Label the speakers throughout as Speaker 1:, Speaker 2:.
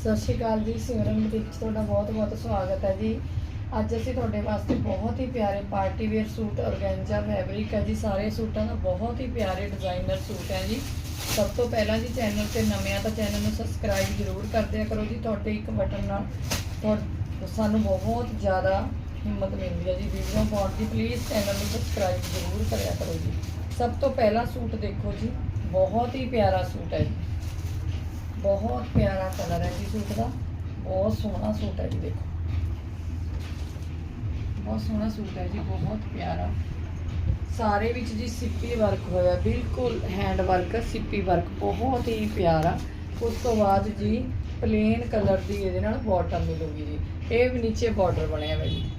Speaker 1: ਸਤਿ ਸ਼੍ਰੀ ਅਕਾਲ ਜੀ ਸਿਮਰਨ ਬੁਟੀਕ 'ਚ ਤੁਹਾਡਾ ਬਹੁਤ-ਬਹੁਤ ਸਵਾਗਤ ਹੈ ਜੀ। ਅੱਜ ਅਸੀਂ ਤੁਹਾਡੇ ਵਾਸਤੇ ਬਹੁਤ ਹੀ ਪਿਆਰੇ party wear suit, organza fabric ਹੈ ਜੀ। ਸਾਰੇ ਸੂਟਾਂ ਦਾ ਬਹੁਤ ਹੀ ਪਿਆਰੇ ਡਿਜ਼ਾਈਨਰ ਸੂਟ ਹੈ ਜੀ। ਸਭ ਤੋਂ ਪਹਿਲਾਂ ਜੀ ਚੈਨਲ ਤੇ ਨਵੇਂ ਆ ਤਾਂ ਚੈਨਲ ਨੂੰ ਸਬਸਕ੍ਰਾਈਬ ਜ਼ਰੂਰ ਕਰ ਦਿਆ ਕਰੋ ਜੀ। ਤੁਹਾਡੇ ਇੱਕ ਬਟਨ ਨਾਲ ਤੁਹਾ- ਸਾਨੂੰ ਬਹੁਤ ਜ਼ਿਆਦਾ ਹਿੰਮਤ ਮਿਲਦੀ ਹੈ ਜੀ। ਵੀਡੀਓ ਪਾਉਣ ਦੀ ਪਲੀਜ਼ ਚੈਨਲ ਨੂੰ ਸਬਸਕ੍ਰਾਈਬ ਜ਼ਰੂਰ ਕਰਿਆ ਕਰੋ ਜੀ। ਸਭ ਤੋਂ ਪਹਿਲਾ ਸੂਟ ਦੇਖੋ ਜੀ। ਬਹੁਤ ਹੀ ਪਿਆਰਾ ਸੂਟ ਹੈ ਜੀ। ਬਹੁਤ ਪਿਆਰਾ ਕਲਰ ਹੈ ਜੀ ਸੂਟ ਦਾ। ਬਹੁਤ ਸੋਹਣਾ ਸੂਟ ਹੈ ਜੀ ਦੇਖੋ। ਬਹੁਤ ਸੋਹਣਾ ਸੂਟ ਹੈ ਜੀ, ਬਹੁਤ ਪਿਆਰਾ। ਸਾਰੇ ਵਿੱਚ ਜੀ ਸਿੱਪੀ ਵਰਕ ਹੋਇਆ, ਬਿਲਕੁਲ ਹੈਂਡ ਵਰਕ ਸਿੱਪੀ ਵਰਕ ਬਹੁਤ ਹੀ ਪਿਆਰਾ। ਉਸ ਤੋਂ ਬਾਅਦ ਜੀ ਪਲੇਨ ਕਲਰ ਦੀ ਇਹਦੇ ਨਾਲ ਬਾਟਮ ਮਿਲੂਗੀ ਜੀ। ਇਹ ਵੀ ਨੀਚੇ ਬਾਰਡਰ ਬਣਿਆ ਹੋਇਆ ਜੀ।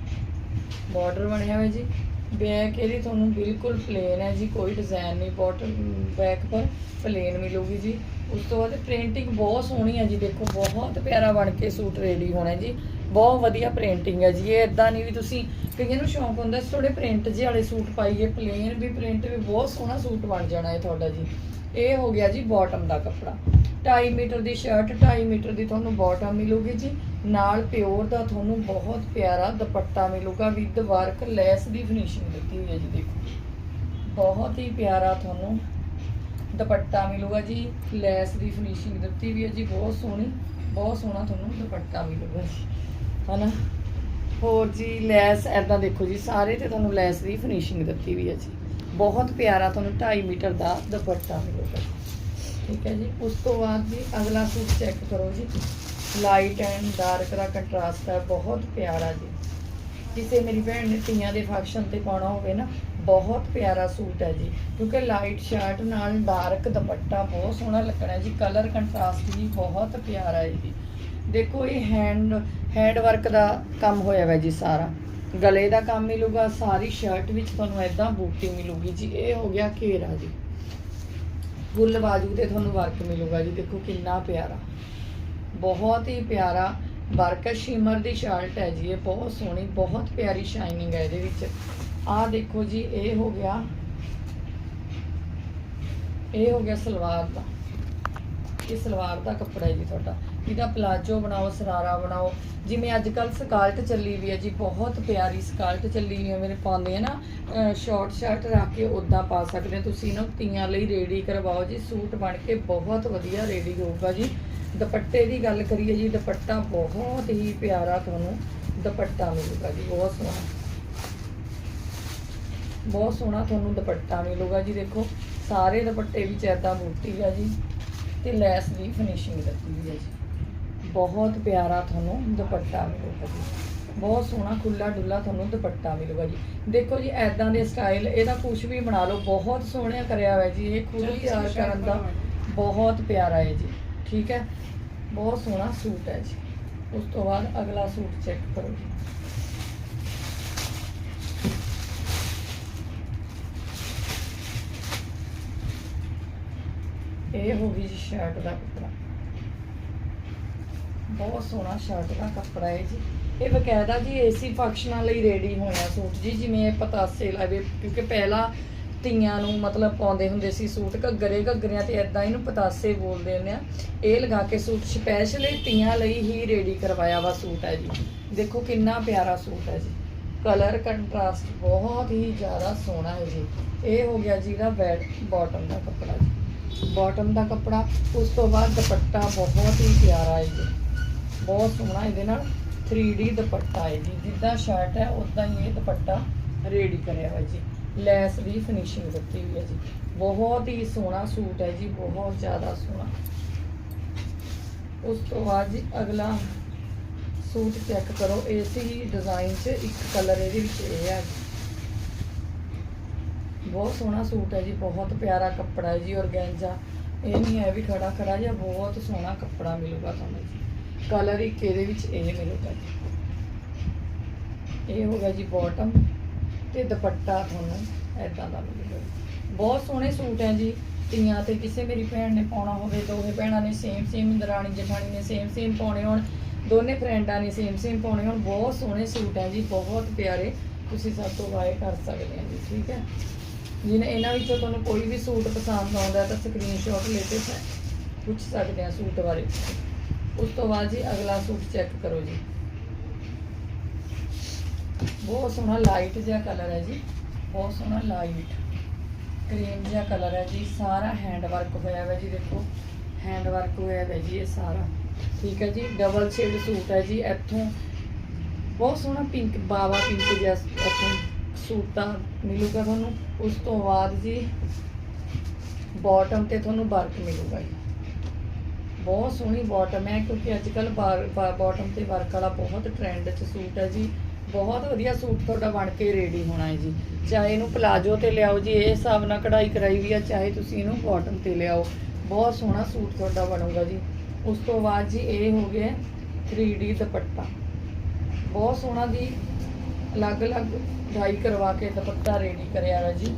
Speaker 1: ਬਾਰਡਰ ਬਣਿਆ ਹੋਇਆ ਜੀ। ਬੈਕ ਇਹਦੀ ਤੁਹਾਨੂੰ ਬਿਲਕੁਲ ਪਲੇਨ ਹੈ ਜੀ, ਕੋਈ ਡਿਜ਼ਾਈਨ ਨਹੀਂ ਬਾਟਮ ਬੈਕ ਪਰ ਪਲੇਨ ਮਿਲੂਗੀ ਜੀ। ਉਸ ਤੋਂ ਬਾਅਦ ਪ੍ਰਿੰਟਿੰਗ ਬਹੁਤ ਸੋਹਣੀ ਹੈ ਜੀ, ਦੇਖੋ ਬਹੁਤ ਪਿਆਰਾ ਬਣ ਕੇ ਸੂਟ ਰੈਡੀ ਹੋਣਾ ਜੀ। ਬਹੁਤ ਵਧੀਆ ਪ੍ਰਿੰਟਿੰਗ ਹੈ ਜੀ, ਇਹ ਇਦਾਂ ਨਹੀਂ ਵੀ ਤੁਸੀਂ ਕਈਆਂ ਨੂੰ ਸ਼ੌਂਕ ਹੁੰਦਾ ਸੀ ਥੋੜੇ ਪ੍ਰਿੰਟ ਜਿਹੇ ਵਾਲੇ ਸੂਟ ਪਾਈਏ ਪਲੇਨ ਵੀ ਪ੍ਰਿੰਟ ਵੀ ਬਹੁਤ ਸੋਹਣਾ ਸੂਟ ਬਣ ਜਾਣਾ ਹੈ ਤੁਹਾਡਾ ਜੀ। ਇਹ ਹੋ ਗਿਆ ਜੀ ਬਾਟਮ ਦਾ ਕੱਪੜਾ। 2.5 ਮੀਟਰ ਦੀ ਸ਼ਰਟ 2.5 ਮੀਟਰ ਦੀ ਤੁਹਾਨੂੰ ਬਾਟਮ ਮਿਲੂਗੀ ਜੀ। ਨਾਲ ਪਿਓਰ ਦਾ ਤੁਹਾਨੂੰ ਬਹੁਤ ਪਿਆਰਾ ਦੁਪੱਟਾ ਮਿਲੂਗਾ ਵਿਦ ਵਰਕ ਲੈਸ ਦੀ ਫਿਨਿਸ਼ਿੰਗ ਦਿੱਤੀ ਹੋਈ ਹੈ ਜੀ, ਦੇਖੋ। ਬਹੁਤ ਹੀ ਪਿਆਰਾ ਤੁਹਾਨੂੰ ਦੁਪੱਟਾ ਮਿਲੂਗਾ ਜੀ, ਲੈਸ ਦੀ ਫਿਨਿਸ਼ਿੰਗ ਦਿੱਤੀ ਵੀ ਹੈ ਜੀ, ਬਹੁਤ ਸੋਹਣੀ, ਬਹੁਤ ਸੋਹਣਾ ਤੁਹਾਨੂੰ ਦੁਪੱਟਾ ਮਿਲੂਗਾ ਜੀ, ਹਨਾ? ਹੋਰ ਜੀ, ਲੈਸ ਐਦਾਂ ਦੇਖੋ ਜੀ, ਸਾਰੇ ਤੇ ਤੁਹਾਨੂੰ ਲੈਸ ਦੀ ਫਿਨਿਸ਼ਿੰਗ ਦਿੱਤੀ ਵੀ ਹੈ ਜੀ। ਬਹੁਤ ਪਿਆਰਾ ਤੁਹਾਨੂੰ 2.5 ਮੀਟਰ ਦਾ ਦੁਪੱਟਾ ਮਿਲੂਗਾ ਜੀ। ਠੀਕ ਹੈ ਜੀ, ਉਸ ਤੋਂ ਬਾਅਦ ਜੀ ਅਗਲਾ ਸੂਟ ਚੈੱਕ ਕਰੋ ਜੀ। ਲਾਈਟ ਐਂਡ ਡਾਰਕ ਦਾ ਕੰਟਰਾਸਟ ਹੈ, ਬਹੁਤ ਪਿਆਰਾ ਜੀ। ਕਿਸੇ ਮੇਰੀ ਭੈਣ ਨੇ ਤੀਆਂ ਦੇ ਫੰਕਸ਼ਨ ਤੇ ਪਾਉਣਾ ਹੋਵੇ ਨਾ ਬਹੁਤ ਪਿਆਰਾ ਸੂਟ ਹੈ ਜੀ, ਕਿਉਂਕਿ ਲਾਈਟ ਸ਼ਰਟ ਨਾਲ ਡਾਰਕ ਦੁਪੱਟਾ ਬਹੁਤ ਸੋਹਣਾ ਲੱਗਣਾ ਜੀ ਕਲਰ ਕੰਟਰਾਸਟ ਵੀ ਬਹੁਤ ਪਿਆਰਾ ਹੈ ਜੀ। ਦੇਖੋ, ਇਹ ਹੈਂਡ ਹੈਂਡ ਵਰਕ ਦਾ ਕੰਮ ਹੋਇਆ ਹੋਇਆ ਜੀ ਸਾਰਾ। ਗਲੇ ਦਾ ਕੰਮ ਮਿਲੂਗਾ, ਸਾਰੀ ਸ਼ਰਟ ਵਿੱਚ ਤੁਹਾਨੂੰ ਐਦਾਂ ਬੂਟੀ ਮਿਲੂਗੀ ਜੀ, ਇਹ ਹੋ ਗਿਆ ਘੇਰਾ ਜੀ। ਫੁੱਲ ਬਾਜੂ ਤੇ ਤੁਹਾਨੂੰ ਵਰਕ ਮਿਲੂਗਾ ਜੀ, ਦੇਖੋ ਕਿੰਨਾ ਪਿਆਰਾ। ਬਹੁਤ ਹੀ ਪਿਆਰਾ ਵਰਕ ਹੈ ਸ਼ਿਮਰ ਦੀ ਸ਼ਰਟ ਹੈ ਜੀ, ਇਹ ਬਹੁਤ ਸੋਹਣੀ, ਬਹੁਤ ਪਿਆਰੀ ਸ਼ਾਈਨਿੰਗ ਹੈ ਇਹਦੇ ਵਿੱਚ। ਆਹ ਦੇਖੋ ਜੀ, ਇਹ ਹੋ ਗਿਆ। ਇਹ ਹੋ ਗਿਆ ਸਲਵਾਰ ਦਾ। ਇਹ ਸਲਵਾਰ ਦਾ ਕੱਪੜਾ ਹੈ ਜੀ ਤੁਹਾਡਾ। ਇਹਦਾ ਪਲਾਜੋ ਬਣਾਓ, ਸਰਾਰਾ ਬਣਾਓ। ਜਿਵੇਂ ਅੱਜ ਕੱਲ ਸਕਾਲਟ ਚੱਲੀ ਵੀ ਹੈ ਜੀ, ਬਹੁਤ ਪਿਆਰੀ ਸਕਾਲਟ ਚੱਲੀ ਵੀ ਹੈ। ਮੇਰੇ ਪਾਉਂਦੇ ਆ ਨਾ ਸ਼ਾਰਟ ਸ਼ਰਟ ਰੱਖ ਕੇ ਉਦਾਂ ਪਾ ਸਕਦੇ ਤੁਸੀਂ ਨਾ ਤੀਆਂ ਲਈ ਰੈਡੀ ਕਰਵਾਓ ਜੀ, ਸੂਟ ਬਣ ਕੇ ਬਹੁਤ ਵਧੀਆ ਰੈਡੀ ਹੋਊਗਾ ਜੀ। ਦੁਪੱਟੇ ਦੀ ਗੱਲ ਕਰੀਏ ਜੀ, ਦੁਪੱਟਾ ਬਹੁਤ ਹੀ ਪਿਆਰਾ ਤੁਹਾਨੂੰ ਦੁਪੱਟਾ ਮਿਲੂਗਾ ਜੀ, ਬਹੁਤ ਸੋਹਣਾ। ਬਹੁਤ ਸੋਹਣਾ ਤੁਹਾਨੂੰ ਦੁਪੱਟਾ ਮਿਲੂਗਾ ਜੀ, ਦੇਖੋ, ਸਾਰੇ ਦੁਪੱਟੇ ਵਿੱਚ ਐਦਾਂ ਬੂਟੀ ਆ ਜੀ ਤੇ ਲੈਸ ਦੀ ਫਿਨਿਸ਼ਿੰਗ ਦਿੱਤੀ ਹੋਈ ਹੈ ਜੀ। ਬਹੁਤ ਪਿਆਰਾ ਤੁਹਾਨੂੰ ਦੁਪੱਟਾ ਮਿਲੂਗਾ ਜੀ। ਬਹੁਤ ਸੋਹਣਾ ਖੁੱਲਾ ਡੁੱਲਾ ਤੁਹਾਨੂੰ ਦੁਪੱਟਾ ਮਿਲੂਗਾ ਜੀ। ਦੇਖੋ ਜੀ ਐਦਾਂ ਦੇ ਸਟਾਈਲ ਇਹਦਾ ਕੁਝ ਵੀ ਬਣਾ ਲਓ। ਬਹੁਤ ਸੋਹਣਾ ਕਰਿਆ ਹੋਇਆ ਜੀ, ਇਹ ਖੁਦ ਤਿਆਰ ਕਰਨ ਦਾ ਬਹੁਤ ਪਿਆਰਾ ਹੈ ਜੀ। ਠੀਕ ਹੈ? ਬਹੁਤ ਸੋਹਣਾ ਸੂਟ ਹੈ ਜੀ। ਉਸ ਤੋਂ ਬਾਅਦ ਅਗਲਾ ਸੂਟ ਚੈੱਕ ਕਰੋ ਜੀ। ਇਹ ਹੋ ਗਈ ਜੀ ਸ਼ਰਟ ਦਾ ਕੱਪੜਾ। ਬਹੁਤ ਸੋਹਣਾ ਸ਼ਰਟ ਦਾ ਕੱਪੜਾ ਹੈ ਜੀ। ਇਹ ਬਕਾਇਦਾ ਜੀ ਏਸੀ ਫੰਕਸ਼ਨਾਂ ਲਈ ਰੈਡੀ ਹੋਇਆ ਸੂਟ ਜੀ, ਜਿਵੇਂ ਇਹ ਪਤਾਸੇ ਲਾਵੇ, ਕਿਉਂਕਿ ਪਹਿਲਾਂ ਧੀਆਂ ਨੂੰ ਮਤਲਬ ਪਾਉਂਦੇ ਹੁੰਦੇ ਸੀ ਸੂਟ, ਘੱਗਰੇ ਘੱਗਰਿਆਂ ਤੇ ਐਦਾਂ ਇਹਨੂੰ ਪਤਾਸੇ ਬੋਲਦੇ ਹੁੰਦੇ ਆ। ਇਹ ਲਗਾ ਕੇ ਸੂਟ ਸਪੈਸ਼ਲੀ ਤੀਆਂ ਲਈ ਹੀ ਰੈਡੀ ਕਰਵਾਇਆ ਵਾ ਸੂਟ ਹੈ ਜੀ। ਦੇਖੋ ਕਿੰਨਾ ਪਿਆਰਾ ਸੂਟ ਹੈ ਜੀ। ਕਲਰ ਕੰਟਰਾਸਟ ਬਹੁਤ ਹੀ ਜ਼ਿਆਦਾ ਸੋਹਣਾ ਹੈ ਜੀ। ਇਹ ਹੋ ਗਿਆ ਜੀ ਦਾ ਬੈਡ ਬਾਟਮ ਦਾ ਕੱਪੜਾ ਜੀ। ਬਾਟਮ ਦਾ ਕੱਪੜਾ, ਉਸ ਤੋਂ ਬਾਅਦ ਦੁਪੱਟਾ ਬਹੁਤ ਹੀ ਪਿਆਰਾ ਹੈ ਜੀ। ਬਹੁਤ ਸੋਹਣਾ ਇਹਦੇ ਨਾਲ 3D ਦੁਪੱਟਾ ਹੈ ਜੀ। ਜਿੱਦਾਂ ਸ਼ਰਟ ਹੈ ਉਦਾਂ ਹੀ ਇਹ ਦੁਪੱਟਾ ਰੈਡੀ ਕਰਿਆ ਹੋਇਆ ਜੀ। ਲੈਸ ਦੀ ਫਿਨਿਸ਼ਿੰਗ ਦਿੱਤੀ ਹੋਈ ਹੈ ਜੀ। ਬਹੁਤ ਹੀ ਸੋਹਣਾ ਸੂਟ ਹੈ ਜੀ, ਬਹੁਤ ਜ਼ਿਆਦਾ ਸੋਹਣਾ। ਉਸ ਤੋਂ ਬਾਅਦ ਜੀ ਅਗਲਾ ਸੂਟ ਚੈੱਕ ਕਰੋ। ਇਸੇ ਹੀ ਡਿਜ਼ਾਈਨ 'ਚ ਇੱਕ ਕਲਰ ਇਹਦੇ ਵਿੱਚ ਇਹ ਹੈ। ਬਹੁਤ ਸੋਹਣਾ ਸੂਟ ਹੈ ਜੀ, ਬਹੁਤ ਪਿਆਰਾ ਕੱਪੜਾ ਹੈ ਜੀ, ਔਰਗੈਂਜਾ। ਇਹ ਨਹੀਂ ਹੈ ਵੀ ਖੜਾ ਖੜਾ ਜਿਹਾ, ਬਹੁਤ ਸੋਹਣਾ ਕੱਪੜਾ ਮਿਲੂਗਾ ਤੁਹਾਨੂੰ ਜੀ। ਕਲਰ ਇੱਕ ਇਹਦੇ ਵਿੱਚ ਇਹ ਮਿਲੂਗਾ ਜੀ। ਇਹ ਹੋ ਗਿਆ ਜੀ ਬਾਟਮ ਤੇ ਦੁਪੱਟਾ ਤੁਹਾਨੂੰ ਐਦਾਂ ਦਾ ਮਿਲੂਗਾ ਬਹੁਤ ਸੋਹਣੇ ਸੂਟ ਹੈ ਜੀ। ਤੀਆਂ ਤੇ ਕਿਸੇ ਮੇਰੀ ਭੈਣ ਨੇ ਪਾਉਣਾ ਹੋਵੇ, ਦੋਵੇਂ ਭੈਣਾਂ ਨੇ ਸੇਮ ਸੇਮ ਦਰਾਣੀ ਜਠਾਣੀ ਨੇ ਸੇਮ ਸੇਮ ਪਾਉਣੇ ਹੋਣ, ਦੋਨੇ ਫਰੈਂਡਾਂ ਨੇ ਸੇਮ ਸੇਮ ਪਾਉਣੇ ਹੋਣ। ਬਹੁਤ ਸੋਹਣੇ ਸੂਟ ਹੈ ਜੀ, ਬਹੁਤ ਪਿਆਰੇ। ਤੁਸੀਂ ਸਭ ਤੋਂ ਬਾਏ ਕਰ ਸਕਦੇ ਹੋ ਜੀ, ਠੀਕ ਹੈ। ਜਿਹਨੇ ਇਹਨਾਂ ਵਿੱਚੋਂ ਤੁਹਾਨੂੰ ਕੋਈ ਵੀ ਸੂਟ ਪਸੰਦ ਆਉਂਦਾ ਤਾਂ ਸਕਰੀਨਸ਼ਾਟ ਲੈ ਕੇ ਪੁੱਛ ਸਕਦੇ ਆ ਸੂਟ ਬਾਰੇ। ਉਸ ਤੋਂ ਬਾਅਦ ਜੀ ਅਗਲਾ ਸੂਟ ਚੈੱਕ ਕਰੋ ਜੀ। ਬਹੁਤ ਸੋਹਣਾ ਲਾਈਟ ਜਿਹਾ ਕਲਰ ਹੈ ਜੀ। ਬਹੁਤ ਸੋਹਣਾ ਲਾਈਟ ਕਰੀਮ ਜਿਹਾ ਕਲਰ ਹੈ ਜੀ। ਸਾਰਾ ਹੈਂਡ ਵਰਕ ਹੋਇਆ ਹੋਇਆ ਜੀ ਦੇਖੋ। ਹੈਂਡ ਵਰਕ ਹੋਇਆ ਹੋਇਆ ਜੀ ਇਹ ਸਾਰਾ। ਠੀਕ ਹੈ ਜੀ ਡਬਲ ਸ਼ੇਡ ਸੂਟ ਹੈ ਜੀ ਇੱਥੋਂ। ਬਹੁਤ ਸੋਹਣਾ ਪਿੰਕ ਬਾਵਾ ਪਿੰਕ ਜਿਹਾ ਇੱਥੋਂ। ਸੂਟ ਤਾਂ ਮਿਲੂਗਾ ਤੁਹਾਨੂੰ, ਉਸ ਤੋਂ ਬਾਅਦ ਜੀ ਬਾਟਮ ਤੇ ਤੁਹਾਨੂੰ ਵਰਕ ਮਿਲੂਗਾ ਜੀ। ਬਹੁਤ ਸੋਹਣੀ ਬਾਟਮ ਹੈ, ਕਿਉਂਕਿ ਅੱਜ ਕੱਲ ਬਾਟਮ ਤੇ ਵਰਕ ਵਾਲਾ ਬਹੁਤ ਟ੍ਰੈਂਡ 'ਚ ਸੂਟ ਹੈ ਜੀ। ਬਹੁਤ ਵਧੀਆ ਸੂਟ ਤੁਹਾਡਾ ਬਣ ਕੇ ਰੈਡੀ ਹੋਣਾ ਹੈ ਜੀ। ਚਾਹੇ ਇਹਨੂੰ ਪਲਾਜੋ ਤੇ ਲਿਆਓ ਜੀ, ਇਹ ਹਿਸਾਬ ਨਾਲ ਕਢਾਈ ਕਰਾਈ ਵੀ ਆ, ਚਾਹੇ ਤੁਸੀਂ ਇਹਨੂੰ ਬਾਟਮ ਤੇ ਲਿਆਓ। ਬਹੁਤ ਸੋਹਣਾ ਸੂਟ ਤੁਹਾਡਾ ਬਣੂਗਾ ਜੀ। ਉਸ ਤੋਂ ਬਾਅਦ ਜੀ ਇਹ ਹੋ ਗਿਆ 3D ਦੁਪੱਟਾ। ਬਹੁਤ ਸੋਹਣਾ ਜੀ। ਅਲੱਗ-ਅਲੱਗ ਡਾਈ ਕਰਵਾ ਕੇ ਦੁਪੱਟਾ ਰੈਡੀ ਕਰਿਆ ਹੈ ਜੀ।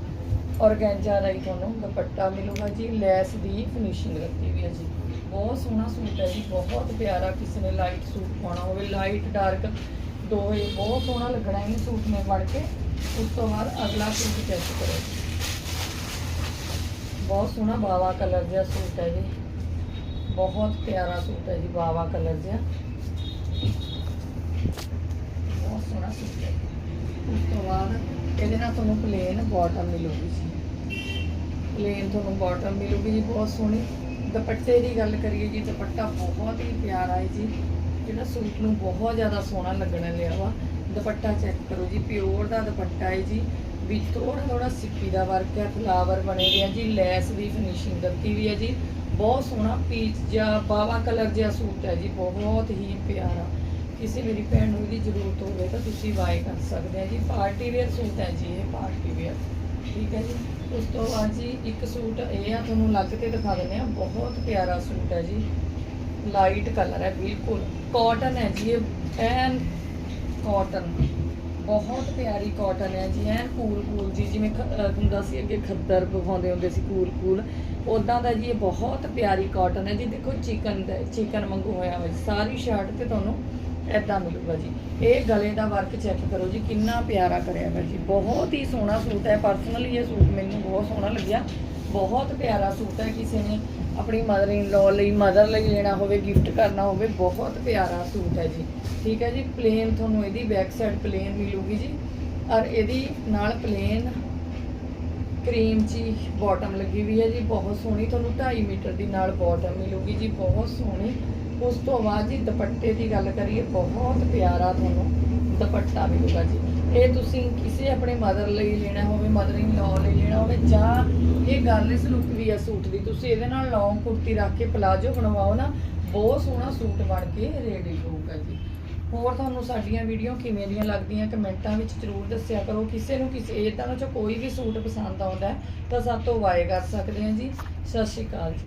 Speaker 1: ਔਰਗੈਂਜਾ ਦਾ ਹੀ ਤੁਹਾਨੂੰ ਦੁਪੱਟਾ ਮਿਲੂਗਾ ਜੀ, ਲੈਸ ਦੀ ਫਿਨਿਸ਼ਿੰਗ ਰੱਖੀ ਵੀ ਹੈ ਜੀ। ਬਹੁਤ ਸੋਹਣਾ ਸੂਟ ਹੈ ਜੀ, ਬਹੁਤ ਪਿਆਰਾ ਕਿਸੇ ਨੇ ਲਾਈਟ ਸੂਟ ਪਾਉਣਾ ਹੋਵੇ ਲਾਈਟ ਡਾਰਕ ਦੋਵੇਂ ਬਹੁਤ ਸੋਹਣਾ ਲੱਗਣਾ ਇਹ ਸੂਟ ਨੇ ਬਣ ਕੇ। ਉਸ ਤੋਂ ਬਾਅਦ ਅਗਲਾ ਸੂਟ ਚੈੱਕ ਕਰੋ। ਬਹੁਤ ਸੋਹਣਾ ਬਾਵਾ ਕਲਰ ਜਿਹਾ ਸੂਟ ਹੈ ਜੀ। ਬਹੁਤ ਪਿਆਰਾ ਸੂਟ ਹੈ ਜੀ, ਬਾਵਾ ਕਲਰ ਜਿਹਾ ਬਹੁਤ ਸੋਹਣਾ ਸੂਟ ਹੈ ਉਸ ਤੋਂ ਬਾਅਦ ਇਹਦੇ ਨਾਲ ਤੁਹਾਨੂੰ ਪਲੇਨ ਬਾਟਮ ਮਿਲੂਗੀ ਜੀ। ਪਲੇਨ ਤੁਹਾਨੂੰ ਬਾਟਮ ਮਿਲੂਗੀ ਜੀ, ਬਹੁਤ ਸੋਹਣੀ। ਦੁਪੱਟੇ ਦੀ ਗੱਲ ਕਰੀਏ ਜੀ, ਦੁਪੱਟਾ ਬਹੁਤ ਹੀ ਪਿਆਰਾ ਹੈ ਜੀ। ਜਿਹੜਾ ਸੂਟ ਨੂੰ ਬਹੁਤ ਜ਼ਿਆਦਾ ਸੋਹਣਾ ਲੱਗਣ ਲਿਆ ਵਾ। ਦੁਪੱਟਾ ਚੈੱਕ ਕਰੋ ਜੀ ਪਿਓਰ ਦਾ ਦੁਪੱਟਾ ਹੈ ਜੀ। ਵਿੱਚ ਥੋੜਾ ਥੋੜਾ ਸਿੱਪੀ ਦਾ ਵਰਕ ਹੈ ਫਲਾਵਰ ਬਣੇ ਹੋਏ ਆ ਜੀ, ਲੈਸ ਦੀ ਫਿਨਿਸ਼ਿੰਗ ਦਿੱਤੀ ਵੀ ਹੈ ਜੀ। ਬਹੁਤ ਸੋਹਣਾ ਪੀਚ ਜਿਹਾ ਬਾਵਾ ਕਲਰ ਜਿਹਾ ਸੂਟ ਹੈ ਜੀ, ਬਹੁਤ ਹੀ ਪਿਆਰਾ। ਕਿਸੇ ਮੇਰੀ ਭੈਣ ਨੂੰ ਇਹਦੀ ਜ਼ਰੂਰਤ ਹੋਵੇ ਤਾਂ ਤੁਸੀਂ ਬਾਏ ਕਰ ਸਕਦੇ ਆ ਜੀ। ਪਾਰਟੀ ਵੇਅਰ ਸੂਟ ਹੈ ਜੀ ਇਹ, ਪਾਰਟੀ ਵੇਅਰ। ਠੀਕ ਹੈ ਜੀ। ਉਸ ਤੋਂ ਬਾਅਦ ਜੀ ਇੱਕ ਸੂਟ ਇਹ ਆ, ਤੁਹਾਨੂੰ ਲੱਗ ਕੇ ਦਿਖਾ ਦਿੰਦੇ ਆ। ਬਹੁਤ ਪਿਆਰਾ ਸੂਟ ਹੈ ਜੀ। ਲਾਈਟ ਕਲਰ ਹੈ, ਬਿਲਕੁਲ। ਕਾਟਨ ਹੈ ਜੀ ਇਹ, ਐਨ ਕਾਟਨ ਬਹੁਤ ਪਿਆਰੀ ਕਾਟਨ ਹੈ ਜੀ, ਐਨ ਕੂਲ ਕੂਲ ਜੀ। ਜਿਵੇਂ ਖ- ਅਹ ਹੁੰਦਾ ਸੀ ਅੱਗੇ ਖੱਦਰ ਪਵਾਉਂਦੇ ਹੁੰਦੇ ਸੀ ਕੂਲ ਕੂਲ ਉਦਾਂ ਦਾ ਜੀ ਇਹ ਬਹੁਤ ਪਿਆਰੀ ਕਾਟਨ ਹੈ ਜੀ। ਦੇਖੋ ਚਿਕਨ ਦਾ, ਚਿਕਨ ਵਾਂਗੂ ਹੋਇਆ ਹੋਇਆ। ਜੀ। ਸਾਰੀ ਸ਼ਰਟ ਤੇ ਤੁਹਾਨੂੰ ਐਦਾਂ ਮਿਲੂਗਾ ਜੀ। ਇਹ ਗਲੇ ਦਾ ਵਰਕ ਚੈੱਕ ਕਰੋ ਜੀ, ਕਿੰਨਾ ਪਿਆਰਾ ਕਰਿਆ ਹੋਇਆ ਜੀ। ਬਹੁਤ ਹੀ ਸੋਹਣਾ ਸੂਟ ਹੈ। ਪਰਸਨਲੀ ਇਹ ਸੂਟ ਮੈਨੂੰ ਬਹੁਤ ਸੋਹਣਾ ਲੱਗਿਆ। ਬਹੁਤ ਪਿਆਰਾ ਸੂਟ ਹੈ। ਕਿਸੇ ਨੇ ਆਪਣੀ ਮਦਰ ਇਨ ਲਾਅ ਲਈ ਮਦਰ ਲਈ ਲੈਣਾ ਹੋਵੇ ਗਿਫਟ ਕਰਨਾ ਹੋਵੇ, ਬਹੁਤ ਪਿਆਰਾ ਸੂਟ ਹੈ ਜੀ। ਠੀਕ ਹੈ ਜੀ? ਪਲੇਨ ਤੁਹਾਨੂੰ ਇਹਦੀ ਬੈਕ ਸਾਈਡ ਪਲੇਨ ਮਿਲੂਗੀ ਜੀ। ਔਰ ਇਹਦੀ ਨਾਲ ਪਲੇਨ ਕਰੀਮ ਜੀ ਬਾਟਮ ਲੱਗੀ ਵੀ ਹੈ ਜੀ, ਬਹੁਤ ਸੋਹਣੀ। ਤੁਹਾਨੂੰ 2.5 ਮੀਟਰ ਦੀ ਨਾਲ ਬਾਟਮ ਮਿਲੂਗੀ ਜੀ, ਬਹੁਤ ਸੋਹਣੀ। ਉਸ ਤੋਂ ਬਾਅਦ ਜੀ ਦੁਪੱਟੇ ਦੀ ਗੱਲ ਕਰੀਏ, ਬਹੁਤ ਪਿਆਰਾ ਤੁਹਾਨੂੰ ਦੁਪੱਟਾ ਮਿਲੂਗਾ ਜੀ। ਇਹ ਤੁਸੀਂ ਕਿਸੇ ਆਪਣੇ ਮਦਰ ਲਈ ਲੈਣਾ ਹੋਵੇ ਮਦਰ ਇਨ ਲਾਅ ਲਈ ਲੈਣਾ ਹੋਵੇ, ਜਾਂ ਇਹ ਗਰਲਿਸ ਲੁੱਕ ਵੀ ਆ ਸੂਟ ਦੀ, ਤੁਸੀਂ ਇਹਦੇ ਨਾਲ ਲੌਂਗ ਕੁੜਤੀ ਰੱਖ ਕੇ ਪਲਾਜੋ ਬਣਵਾਓ ਨਾ, ਬਹੁਤ ਸੋਹਣਾ ਸੂਟ ਬਣ ਕੇ ਰੈਡੀ ਹੋਊਗਾ ਜੀ। ਹੋਰ ਤੁਹਾਨੂੰ ਸਾਡੀਆਂ ਵੀਡੀਓ ਕਿਵੇਂ ਦੀਆਂ ਲੱਗਦੀਆਂ ਕਮੈਂਟਾਂ ਵਿੱਚ ਜ਼ਰੂਰ ਦੱਸਿਆ ਕਰੋ। ਕਿਸੇ ਨੂੰ ਕਿਸੇ ਇਹਨਾਂ ਚੋਂ ਕੋਈ ਵੀ ਸੂਟ ਪਸੰਦ ਆਉਂਦਾ ਤਾਂ ਸਾਡੇ ਤੋਂ ਵਾਏ ਕਰ ਸਕਦੇ ਹਾਂ ਜੀ। ਸਤਿ ਸ਼੍ਰੀ ਅਕਾਲ ਜੀ।